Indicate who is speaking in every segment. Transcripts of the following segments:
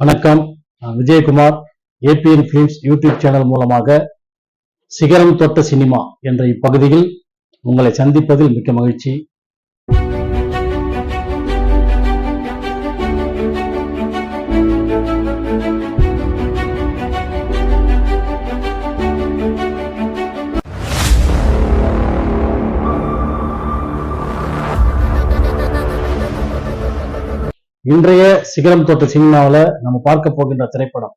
Speaker 1: வணக்கம். நான் Vijayakumar. ABN films YouTube channel மூலமாக சிகரம் தொட்ட சினிமா என்ற இப்பகுதியில் உங்களை சந்திப்பதில் மிக்க மகிழ்ச்சி. இன்றைய சிகரம் தொட்ட சினிமாவில் நம்ம பார்க்க போகின்ற திரைப்படம்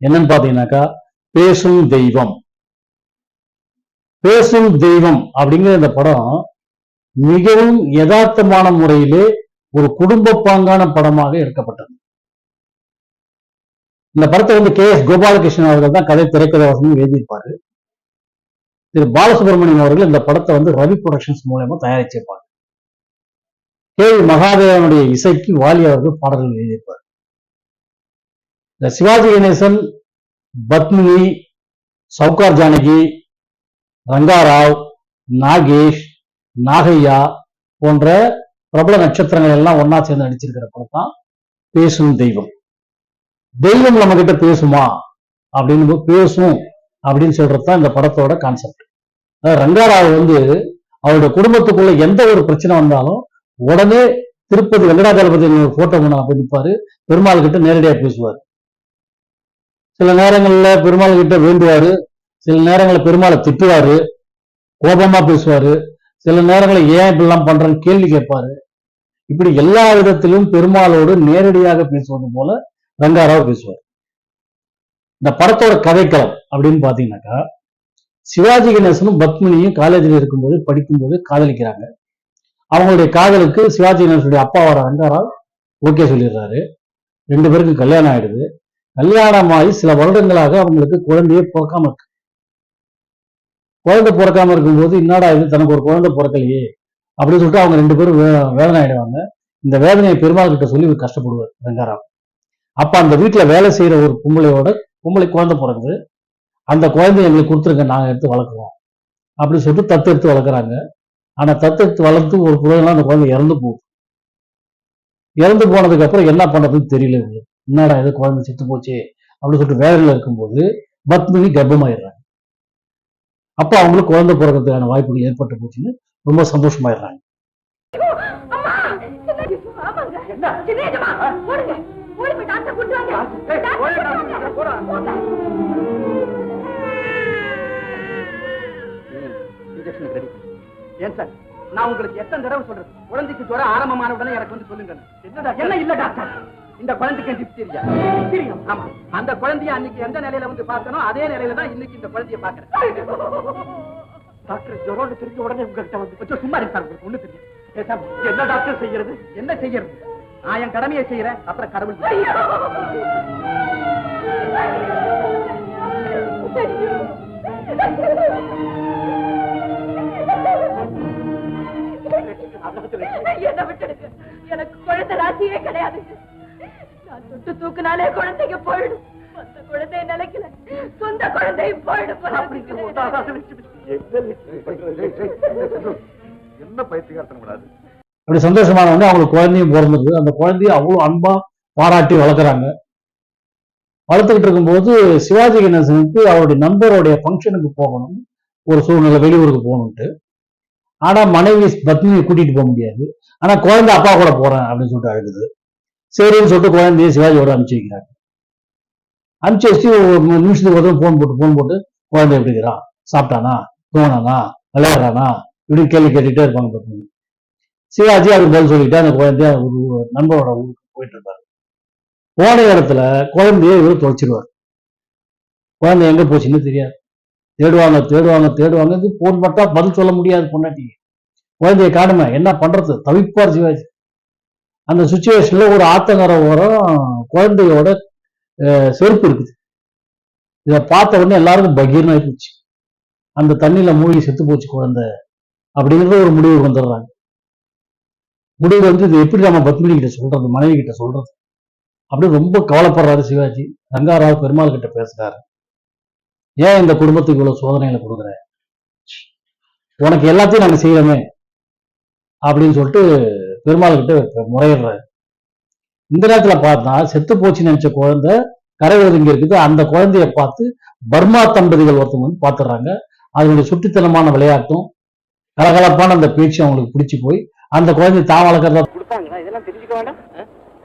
Speaker 1: என்னன்னு பார்த்தீங்கன்னாக்கா பேசும் தெய்வம். பேசும் தெய்வம் அப்படிங்கிற இந்த படம் மிகவும் யதார்த்தமான முறையிலே ஒரு குடும்ப பாங்கான படமாக எடுக்கப்பட்டது. இந்த படத்தை வந்து கே எஸ் கோபாலகிருஷ்ணன் அவர்கள் தான் கதை திரைக்கதை எழுதியிருப்பாரு. திரு. பாலசுப்ரமணியம் அவர்கள் இந்த படத்தை வந்து ரவி ப்ரொடக்ஷன்ஸ் மூலயமா தயாரிச்சிருப்பாங்க கே மகாதேவனுடைய இசைக்கு வாலி அவர்கள் பாடல்கள் எழுதியிருப்பார். இந்த சிவாஜி கணேசன் பத்மினி சவுகார் ஜானகி ரங்காராவ் நாகேஷ் நாகையா போன்ற பிரபல நட்சத்திரங்கள் எல்லாம் ஒன்னா சேர்ந்து நடிச்சிருக்கிற படம் தான் பேசும் தெய்வம். தெய்வம் நம்ம கிட்ட பேசுமா? அப்படின்னு பேசும் அப்படின்னு சொல்றது தான் இந்த படத்தோட கான்செப்ட் ரங்காராவ் வந்து அவருடைய குடும்பத்துக்குள்ள எந்த ஒரு பிரச்சனை வந்தாலும் உடனே திருப்பதி வெங்கடாஜலபதி போட்டோ கொண்டு போய் நிற்பாரு பெருமாள் கிட்ட நேரடியா பேசுவார். சில நேரங்கள்ல பெருமாள் கிட்ட வேண்டுவாரு. சில நேரங்களில் பெருமாளை திட்டுவாரு. கோபமா பேசுவாரு. சில நேரங்களில் ஏன் இப்படிலாம் பண்றேன்னு கேள்வி கேட்பாரு. இப்படி எல்லா விதத்திலும் பெருமாளோடு நேரடியாக பேசுவது போல ரங்காராவ் பேசுவார். இந்த படத்தோட கதைக்களம் அப்படின்னு பாத்தீங்கன்னாக்கா சிவாஜி கணேசனும் பத்மினியும் காலேஜில் இருக்கும்போது படிக்கும்போது காதலிக்கிறாங்க. அவங்களுடைய காதலுக்கு சிவாஜி கணேசனுடைய அப்பாவோட ரங்கராவ் ஓகே சொல்லிடுறாரு. ரெண்டு பேருக்கும் கல்யாணம் ஆயிடுது. கல்யாணம் ஆகி சில வருடங்களாக அவங்களுக்கு குழந்தையே பிறக்காம இருக்கு. குழந்தை பிறக்காம இருக்கும்போது என்னடா இது தனக்கு ஒரு குழந்தை பிறக்கலையே அப்படின்னு சொல்லிட்டு அவங்க ரெண்டு பேரும் வேதனை ஆயிடுவாங்க இந்த வேதனையை பெருமாள் கிட்ட சொல்லி கஷ்டப்படுவார் ரங்கராவ் அப்ப அந்த வீட்டுல வேலை செய்யற ஒரு பொம்பளையோட பொம்பளை குழந்தை பிறகுது அந்த குழந்தைய எங்களுக்கு கொடுத்துருங்க நாங்க எடுத்து வளர்க்குறோம். அப்படின்னு சொல்லிட்டு தத்து எடுத்து வளர்க்குறாங்க. ஆனா தத்தெடுத்து வளர்த்து ஒரு பிள்ளைலாம் அந்த குழந்தை இறந்து போகுது இறந்து போனதுக்கு அப்புறம் என்ன பண்றதுன்னு தெரியல இவங்களுக்கு. என்னடா இது குழந்தை செத்து போச்சு அப்படின்னு சொல்லிட்டு வேதனையில இருக்கும்போது பத்மினி கர்ப்பமாயிடுறாங்க. அப்ப அவங்களுக்கு குழந்தை பிறக்கிறதுக்கான வாய்ப்புகள் ஏற்பட்டு போச்சுன்னு ரொம்ப சந்தோஷமாயிடுறாங்க.
Speaker 2: ஆமாங்க.
Speaker 3: ஏன் சார்? நான் உங்களுக்கு எத்தனை தடவை சொல்றது? குழந்தைக்கு ஜுரம் ஆரம்பமான உடனே எனக்கு வந்து சொல்லுங்க என்னடா என்ன இல்ல டாக்டர் இந்த குழந்தைக்கு டிப்தீரியா டிப்தீரியா ஆமா. அந்த குழந்தைய அன்னைக்கு எந்த நிலையில வந்து பார்த்தனோ அதே நிலையில தான் இன்னைக்கு இந்த குழந்தைய பாக்குறேன் டாக்டர் ஜுரம் தெரிஞ்ச உடனே உங்ககிட்ட வந்து கொஞ்சம் சும்மா இருக்காரு உங்களுக்கு ஒண்ணு தெரியும் என்ன டாக்டர் செய்யறது? என்ன செய்யறது? நான் என் கடமையை செய்யறேன். அப்புறம் கடவுள்
Speaker 2: என்னை ராசியே கிடையாது. நான் தொட்டு தூக்குனாலே குழந்தைங்க போயிடும். நிலைக்கல. சொந்த.
Speaker 4: என்ன கூடாது
Speaker 1: அப்படி சந்தோஷமான உடனே அவங்களுக்கு குழந்தையும் பிறந்தது அந்த குழந்தைய அவ்வளவு அன்பா பாராட்டி வளர்க்குறாங்க. வளர்த்துக்கிட்டு இருக்கும்போது சிவாஜி கணேசனுக்கு அவருடைய நண்பருடைய ஃபங்க்ஷனுக்கு போகணும். ஒரு சூழ்நிலை வெளியூருக்கு போகணும்ட்டு. ஆனா மனைவி பத்னியை கூட்டிட்டு போக முடியாது. ஆனா குழந்தை அப்பா கூட போறேன் அப்படின்னு சொல்லிட்டு அழுகுது. சரின்னு சொல்லிட்டு குழந்தைய சிவாஜியோட அனுப்பிச்சு வைக்கிறாங்க அனுப்பிச்சு வச்சு ஒரு நிமிஷத்துக்கு ஒரு ஃபோன் போட்டு ஃபோன் போட்டு குழந்தை எப்படி இருக்கிறான் சாப்பிட்டானா? தூங்கினானா? விளையாடுறானா? இப்படி கேள்வி கேட்டுட்டே இருப்பாங்க பத்னி சிவாஜி அது பதில் சொல்லிட்டு அந்த குழந்தைய ஒரு நண்பரோட ஊருக்கு போயிட்டு இருப்பாரு. போன இடத்துல குழந்தைய இவர் தொலைச்சிருவார். குழந்தை எங்க போச்சுன்னு தெரியாது. தேடுவாங்க தேடுவாங்க தேடுவாங்க. இது போன் பட்டா பதில் சொல்ல முடியாது பொண்டாட்டி குழந்தைய காணுமே? என்ன பண்றது? தவிப்பார் சிவாஜி. அந்த சுச்சுவேஷன்ல ஒரு ஆத்தங்கரை ஓரம் குழந்தையோட அஹ், செருப்பு இருக்குது. இதை பார்த்த உடனே எல்லாருக்கும் பகீர்னு போச்சு அந்த தண்ணியில மூழ்கி செத்து போச்சு குழந்தை. அப்படிங்கிறது ஒரு முடிவு வந்துடுறாங்க. முடிவு வந்து இது எப்படி நம்ம பத்மினி கிட்ட சொல்றது மனைவி கிட்ட சொல்றது? அப்படின்னு ரொம்ப கவலைப்படுறாரு சிவாஜி. ரங்காராவ் பெருமாள் கிட்ட பேசுறாரு. ஏன் இந்த குடும்பத்துக்கு இவ்வளவு சோதனைகளை கொடுக்குற? உனக்கு எல்லாத்தையும் நாங்க செய்யறோமே அப்படின்னு சொல்லிட்டு பெருமாள் கிட்ட முறையிடுறாரு இந்த நேரத்துல பார்த்தா செத்து போச்சுன்னு நினைச்ச குழந்தை கரை ஒதுங்கி இருக்குது. அந்த குழந்தைய பார்த்து பர்மா தம்பதிகள் ஒருத்தவங்க வந்து பார்த்துடுறாங்க. அதனுடைய சுட்டித்தனமான விளையாட்டும் கலகலப்பான அந்த பேச்சு அவங்களுக்கு பிடிச்சு போய் அந்த குழந்தை தான் வளர்க்கறதா
Speaker 3: கொடுத்தாங்களா இதெல்லாம் தெரிஞ்சுக்க வேண்டாம்.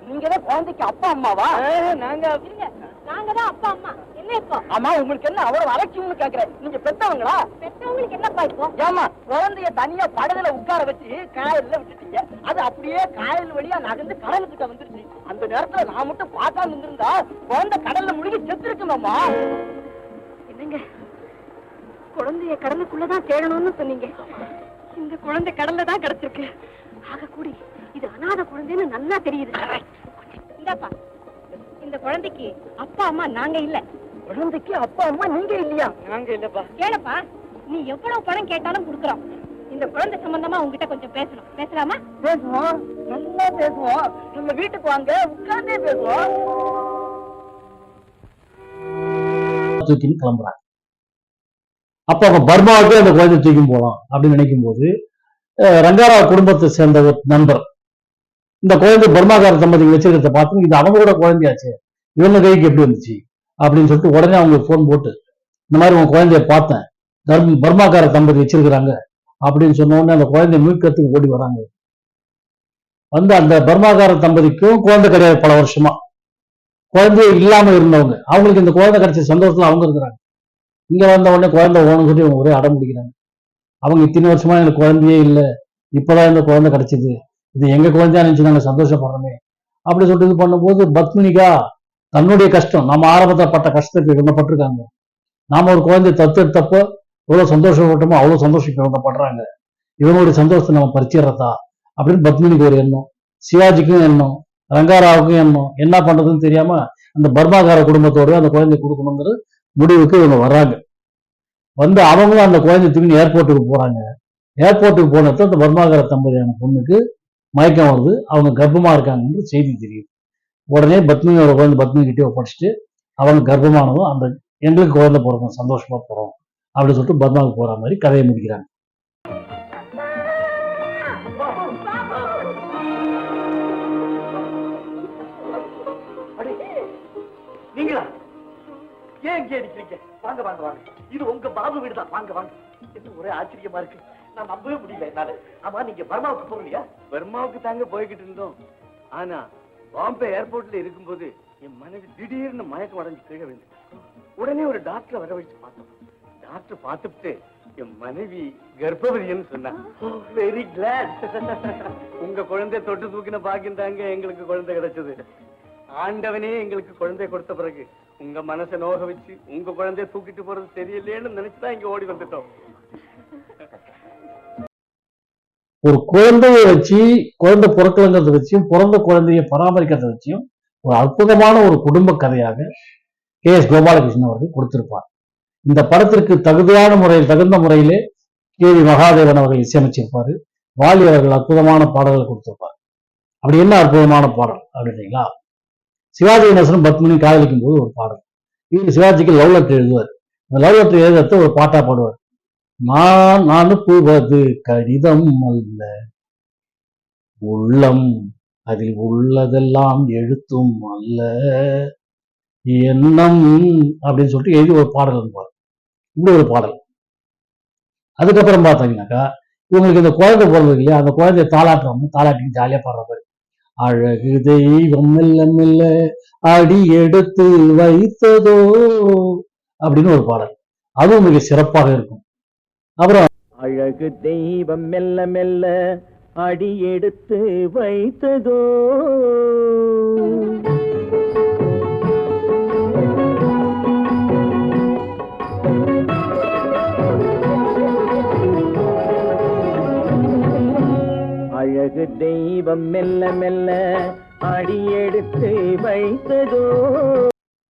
Speaker 3: நீங்க தான் குழந்தைக்கு அப்பா அம்மாவா? நாங்க
Speaker 2: நாங்க தான் அப்பா அம்மா. என்ன இப்போ?
Speaker 3: ஆமா உங்களுக்கு என்ன அவ்வளவு அலட்சியம்னு கேக்குறேன் நீங்க பெத்தவங்களா?
Speaker 2: பெற்றவங்களுக்கு என்னப்பா இப்போ?
Speaker 3: ஏமா குழந்தைய தனியா படகுல உட்கார வச்சு காயல்ல விட்டுட்டீங்க. அது அப்படியே காயல் வழியா நகர்ந்து கடலுக்கிட்ட வந்துருச்சு. அந்த நேரத்துல நான் மட்டும் பார்க்காம இருந்திருந்தா குழந்தை கடல்ல முழுகி செத்து இருக்குமாமா
Speaker 2: என்னங்க? குழந்தைய கடலுக்குள்ளதான் தேடணும்னு சொன்னீங்க. இந்த குழந்தை கடல்ல தான் கிடைச்சிருக்கு. ஆக கூடி இது அனாதை குழந்தைன்னு நல்லா தெரியுது. இந்தாப்பா. இந்த குழந்தைக்கு அப்பா அம்மா நாங்க இல்ல.
Speaker 3: குழந்தைக்கு அப்பா அம்மா நீங்க இல்லையா? நாங்க இல்லப்பா.
Speaker 2: கேளப்பா நீ எவ்வளவு பணம் கேட்டாலும் கொடுக்குறோம். இந்த குழந்தை சம்பந்தமா உங்ககிட்ட கொஞ்சம் பேசணும். பேசலாமா?
Speaker 3: பேசுவோம். நல்லா பேசுவோம். நம்ம வீட்டுக்கு வாங்க உட்கார்ந்தே பேசுவோம்.
Speaker 1: தூக்கின்னு கிளம்புறாங்க. அப்ப அவங்க பர்மாவுக்கு அந்த குழந்தை தூக்கி போகலாம் அப்படின்னு நினைக்கும் போது ரங்காராவ் குடும்பத்தை சேர்ந்த ஒரு நண்பர். இந்த குழந்தை பர்மாக்கார தம்பதிகள் வச்சிருக்கிறத பார்த்து இது அவங்க கூட குழந்தையாச்சு. இவங்க கைக்கு எப்படி வந்துச்சு? அப்படின்னு சொல்லிட்டு உடனே அவங்களுக்கு ஃபோன் போட்டு இந்த மாதிரி உங்க குழந்தைய பார்த்தேன். தர்ம பர்மாக்கார தம்பதி வச்சிருக்கிறாங்க. அப்படின்னு சொன்ன உடனே அந்த குழந்தைய மீட்கிறதுக்கு ஓடி வராங்க. வந்து அந்த பர்மாக்கார தம்பதிக்கும் குழந்தை கிடையாது பல வருஷமா. குழந்தை இல்லாம இருந்தவங்க. அவங்களுக்கு இந்த குழந்தை கிடைச்ச சந்தோஷத்துல அவங்க இருக்கிறாங்க. இங்க வந்த உடனே குழந்தை ஓணும் சொல்லி அவங்க ஒரே அடம் பிடிக்கிறாங்க. அவங்க இத்தனை வருஷமா எனக்கு குழந்தையே இல்லை. இப்பதான் இந்த குழந்தை கிடைச்சது. இது எங்க குழந்தையா நினைச்சு நாங்க சந்தோஷப்படுறோமே. அப்படி சொல்லிட்டு இது பண்ணும்போது பத்மினிகா தன்னுடைய கஷ்டம் நம்ம ஆரம்பத்துல பட்ட கஷ்டத்துக்கு இவங்க நாம ஒரு குழந்தை தத்தெடுத்தப்ப எவ்வளவு சந்தோஷப்பட்டோமோ அவ்வளவு சந்தோஷம் இவங்க இவனுடைய சந்தோஷத்தை நம்ம பறிச்சிடுறதா? அப்படின்னு பத்மினிக்கு ஒரு எண்ணம். சிவாஜிக்கும் எண்ணம். ரங்காராவுக்கும் எண்ணம். என்ன பண்றதுன்னு தெரியாம அந்த பர்மாகார குடும்பத்தோட அந்த குழந்தை கொடுக்கணுங்கிற முடிவுக்கு இவங்க வர்றாங்க. வந்து அவங்களும் அந்த குழந்தை தூக்கி ஏர்போர்ட்டுக்கு போறாங்க. ஏர்போர்ட்டுக்கு போனப்ப அந்த பர்மாகார தம்பதியான பொண்ணுக்கு மயக்கம் வருது. அவங்க கர்ப்பமா இருக்காங்கன்ற செய்தி தெரியுது. உடனே பத்மினியோட குழந்தை பத்மினி கிட்டே ஒப்படைச்சிட்டு அவங்க கர்ப்பமானதும் அந்த எங்களுக்கு குழந்தை பிறக்கும் சந்தோஷமா போறோம் அப்படின்னு சொல்லிட்டு பர்மாவுக்கு போற மாதிரி கதையை முடிக்கிறாங்க.
Speaker 3: நீங்களா? ஏன் இங்கே வாங்க வாங்க வாங்க. இது உங்க பாபு வீடு தான். வாங்க வாங்க. இது ஒரே ஆச்சரியமா இருக்கு. நான் நம்பவே முடியல என்னால. ஆமா நீங்க பர்மாவுக்கு போகலையா?
Speaker 5: பர்மாவுக்கு தாங்க போய்கிட்டு இருந்தோம். ஆனா பாம்பே ஏர்போர்ட்ல இருக்கும்போது என் மனைவி திடீர்னு மயக்கம் அடைஞ்சு கீழே விழுந்து உடனே ஒரு டாக்டரை வர வச்சு பார்த்தோம். டாக்டர் பார்த்துட்டு என் மனைவி கர்ப்பவதின்னு சொன்னா oh,
Speaker 3: வெரி கிளாட்
Speaker 5: உங்க குழந்தை தொட்டு தூக்கின பாக்கியம் தாங்க எங்களுக்கு குழந்தை கிடைச்சது. ஆண்டவனே எங்களுக்கு குழந்தை கொடுத்த பிறகு உங்க மனசை நோக வச்சு உங்க குழந்தைய தூக்கிட்டு போறது சரியில்லைன்னு நினைச்சுதான் இங்க ஓடி வந்துட்டோம்.
Speaker 1: ஒரு குழந்தையை வச்சு குழந்தை பிறக்கலங்கிறத வச்சும் பிறந்த குழந்தையை பராமரிக்கிறத வச்சும் ஒரு அற்புதமான ஒரு குடும்ப கதையாக கே. எஸ். கோபாலகிருஷ்ணன் அவர்கள் கொடுத்திருப்பார். இந்த படத்திற்கு தகுதியான முறையில் தகுந்த முறையிலே கே. வி. மகாதேவன் அவர்கள் இசையமைச்சிருப்பாரு. வாலி அவர்கள் அற்புதமான பாடல்கள் கொடுத்திருப்பார். அப்படி என்ன அற்புதமான பாடல் அப்படின்றீங்களா? சிவாஜி கணேசனும் பத்மினி காதலிக்கும் போது ஒரு பாடல். இவர் சிவாஜிக்கு லவ் லெட்டர் எழுதுவார். அந்த லவ் லெட்டர் எழுதுறது ஒரு பாட்டா பாடுவார். நான் அனுப்புவது கடிதம் அல்ல. உள்ளம் அதில் உள்ளதெல்லாம் எழுத்தும் அல்ல. எண்ணம் அப்படின்னு சொல்லிட்டு எழுதி ஒரு பாடல் இருப்பார் இப்படி ஒரு பாடல். அதுக்கப்புறம் பார்த்தீங்கன்னாக்கா இவங்களுக்கு இந்த குழந்தை பிறந்தது இல்லையா? அந்த குழந்தைய தாளாட்டுறவங்க தாளாட்டி ஜாலியாக பாடுற மாதிரி. அழகு தெய்வம் மெல்ல மெல்ல அடி எடுத்து வைத்ததோ அப்படின்னு ஒரு பாடல். அதுவும் மிக சிறப்பாக இருக்கும். அப்புறம்
Speaker 5: அழகு தெய்வம் மெல்ல மெல்ல அடி எடுத்து வைத்ததோ? அழகு தெய்வம் மெல்ல மெல்ல அடி எடுத்து வைத்ததோ?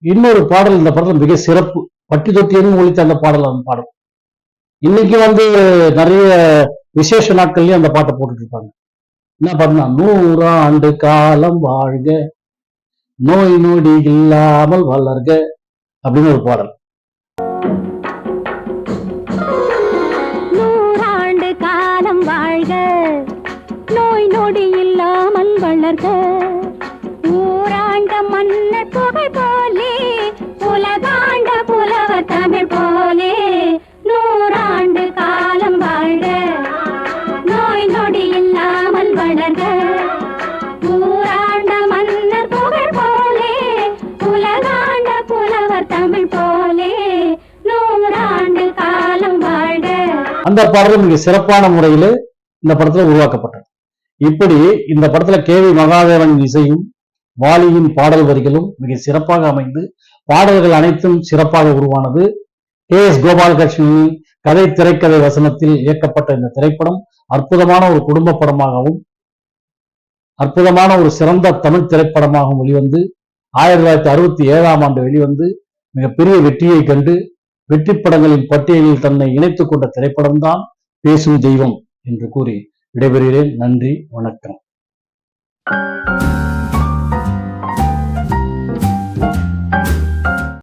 Speaker 1: இன்னொரு பாடல் இந்த படத்துல மிக சிறப்பு. பட்டி தொட்டியும் ஒழித்த அந்த பாடல் அந்த பாடல் இன்னைக்கு வந்து நிறைய விசேஷ நாட்கள்லயும் அந்த பாட்டை போட்டுட்டு இருப்பாங்க என்ன பாட்டுனா நூறாண்டு காலம் வாழ்க நோய் நொடி இல்லாமல் வளர்க அப்படின்னு ஒரு பாடல்.
Speaker 6: நூறாண்டு காலம் வாழ்க நோய் நொடி இல்லாமல் வளர்க.
Speaker 1: அந்த பாடல் மிக சிறப்பான முறையில் இந்த படத்துல உருவாக்கப்பட்டது. இப்படி இந்த படத்துல கே வி மகாதேவன் இசையும் வாலியின் பாடல் வரிகளும் மிக சிறப்பாக அமைந்து பாடல்கள் அனைத்தும் சிறப்பாக உருவானது. கே எஸ் கோபாலகிருஷ்ணனின் கதை திரைக்கதை வசனத்தில் இயக்கப்பட்ட இந்த திரைப்படம் அற்புதமான ஒரு குடும்ப படமாகவும் அற்புதமான ஒரு சிறந்த தமிழ் திரைப்படமாகவும் வெளிவந்து ஆயிரத்தி தொள்ளாயிரத்தி அறுபத்தி ஏழாம் ஆண்டு வெளிவந்து மிகப்பெரிய வெற்றியை கண்டு வெற்றி படங்களின் பட்டியலில் தன்னை இணைத்துக் கொண்ட திரைப்படம்தான் பேசும் தெய்வம் என்று கூறி விடைபெறுகிறேன். நன்றி வணக்கம்.